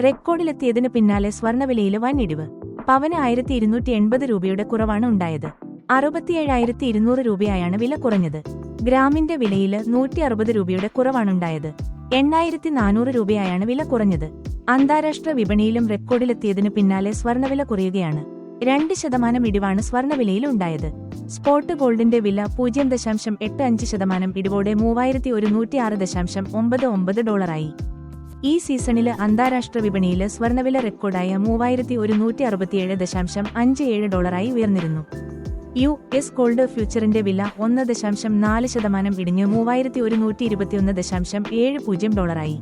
റെക്കോർഡിലെത്തിയതിന് പിന്നാലെ സ്വർണവിലയിൽ വൻ ഇടിവ് പവന് ആയിരത്തി ഇരുന്നൂറ്റി എൺപത് രൂപയുടെ കുറവാണ് ഉണ്ടായത്. അറുപത്തിയേഴായിരത്തി ഇരുന്നൂറ് രൂപയായാണ് വില കുറഞ്ഞത്. ഗ്രാമിന്റെ വിലയിൽ നൂറ്റി അറുപത് രൂപയുടെ കുറവാണുണ്ടായത് എണ്ണായിരത്തി നാനൂറ് രൂപയായാണ് വില കുറഞ്ഞത്. അന്താരാഷ്ട്ര വിപണിയിലും റെക്കോർഡിലെത്തിയതിനു പിന്നാലെ സ്വർണവില കുറയുകയാണ്. രണ്ട് ശതമാനം ഇടിവാണ് സ്വർണവിലയിൽ ഉണ്ടായത്. സ്പോട്ട് ഗോൾഡിന്റെ വില പൂജ്യം ദശാംശം എട്ട് അഞ്ച് ശതമാനം ഇടിവോടെ മൂവായിരത്തി ഒരുന്നൂറ്റി ആറ് ദശാംശം ഒമ്പത് ഒമ്പത് ഡോളറായി. ഈ സീസണിൽ അന്താരാഷ്ട്ര വിപണിയിൽ സ്വർണവില റെക്കോർഡായ മൂവായിരത്തി ഒരുന്നൂറ്റി അറുപത്തിയേഴ് ദശാംശം അഞ്ച് ഏഴ് ഡോളറായി ഉയർന്നിരുന്നു. യു എസ് ഗോൾഡ് ഫ്യൂച്ചറിന്റെ വില ഒന്ന് ദശാംശം നാല് ശതമാനം ഇടിഞ്ഞ് മൂവായിരത്തി ഒരുന്നൂറ്റി ഇരുപത്തിയൊന്ന് ദശാംശം ഏഴ് പൂജ്യം ഡോളറായി.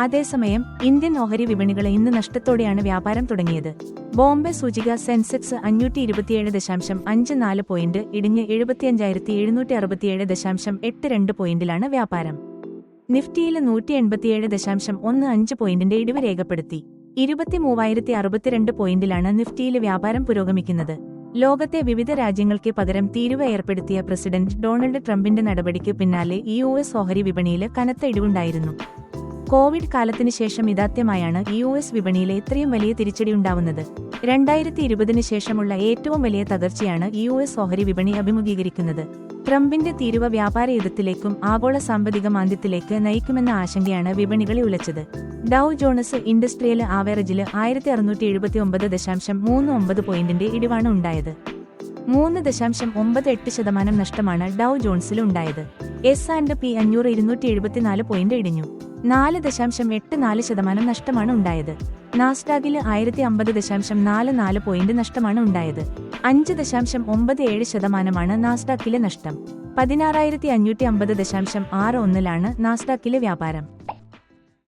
അതേസമയം ഇന്ത്യൻ ഓഹരി വിപണികൾ ഇന്ന് നഷ്ടത്തോടെയാണ് വ്യാപാരം തുടങ്ങിയത്. ബോംബെ സൂചിക സെൻസെക്സ് അഞ്ഞൂറ്റി ഇരുപത്തിയേഴ് ദശാംശം അഞ്ച് നാല് പോയിന്റ് ഇടിഞ്ഞ് എഴുപത്തിയഞ്ചായിരത്തി എഴുന്നൂറ്റി അറുപത്തിയേഴ് ദശാംശം എട്ട് രണ്ട് പോയിന്റിലാണ് വ്യാപാരം. നിഫ്റ്റിയിൽ നൂറ്റി എൺപത്തിയേഴ് ദശാംശം ഒന്ന് അഞ്ച് പോയിന്റിന്റെ ഇടിവ് രേഖപ്പെടുത്തി. ഇരുപത്തിമൂവായിരത്തി അറുപത്തിരണ്ട് പോയിന്റിലാണ് നിഫ്റ്റിയിലെ വ്യാപാരം പുരോഗമിക്കുന്നത്. ലോകത്തെ വിവിധ രാജ്യങ്ങൾക്ക് പകരം തീരുവ ഏർപ്പെടുത്തിയ പ്രസിഡന്റ് ഡൊണാൾഡ് ട്രംപിന്റെ നടപടിക്ക് പിന്നാലെ യു എസ് ഓഹരി വിപണിയിൽ കനത്ത ഇടിവുണ്ടായിരുന്നു. കോവിഡ് കാലത്തിന് ശേഷം ഇതാദ്യമായാണ് യു എസ് വിപണിയിലെ ഇത്രയും വലിയ തിരിച്ചടി ഉണ്ടാവുന്നത്. രണ്ടായിരത്തി ഇരുപതിന് ശേഷമുള്ള ഏറ്റവും വലിയ തകർച്ചയാണ് യു എസ് ഓഹരി വിപണി അഭിമുഖീകരിക്കുന്നത്. ട്രംപിന്റെ തീരുവ വ്യാപാര യുദ്ധത്തിലേക്കും ആഗോള സാമ്പത്തിക മാന്ദ്യത്തിലേക്ക് നയിക്കുമെന്ന ആശങ്കയാണ് വിപണികളെ ഉലച്ചത്. ഡൌ ജോണസ് ഇൻഡസ്ട്രിയൽ ആവറേജിൽ ആയിരത്തി അറുന്നൂറ്റി എഴുപത്തി ഒമ്പത് ദശാംശം മൂന്ന് ഒമ്പത് പോയിന്റിന്റെ ഇടിവാണ് ഉണ്ടായത്. മൂന്ന് ദശാംശം ഒമ്പത് എട്ട് ശതമാനം നഷ്ടമാണ് ഡൌ ജോൺസിൽ ഉണ്ടായത്. എസ് ആൻഡ് പി അഞ്ഞൂറ് ഇരുന്നൂറ്റി എഴുപത്തിനാല് പോയിന്റ് ഇടിഞ്ഞു. നാല് ദശാംശം എട്ട് നാല് ശതമാനം നഷ്ടമാണ് ഉണ്ടായത്. നാസ്റ്റാഗിൽ ആയിരത്തി അമ്പത് ദശാംശം നാല് നാല് പോയിന്റ് നഷ്ടമാണ് ഉണ്ടായത്. അഞ്ച് ദശാംശം ഒമ്പത് ഏഴ് ശതമാനമാണ് നാസ്ഡാക്കിലെ നഷ്ടം. പതിനാറായിരത്തി അഞ്ഞൂറ്റി അമ്പത് ദശാംശം ആറ് ഒന്നിലാണ് നാസ്ഡാക്കിലെ വ്യാപാരം.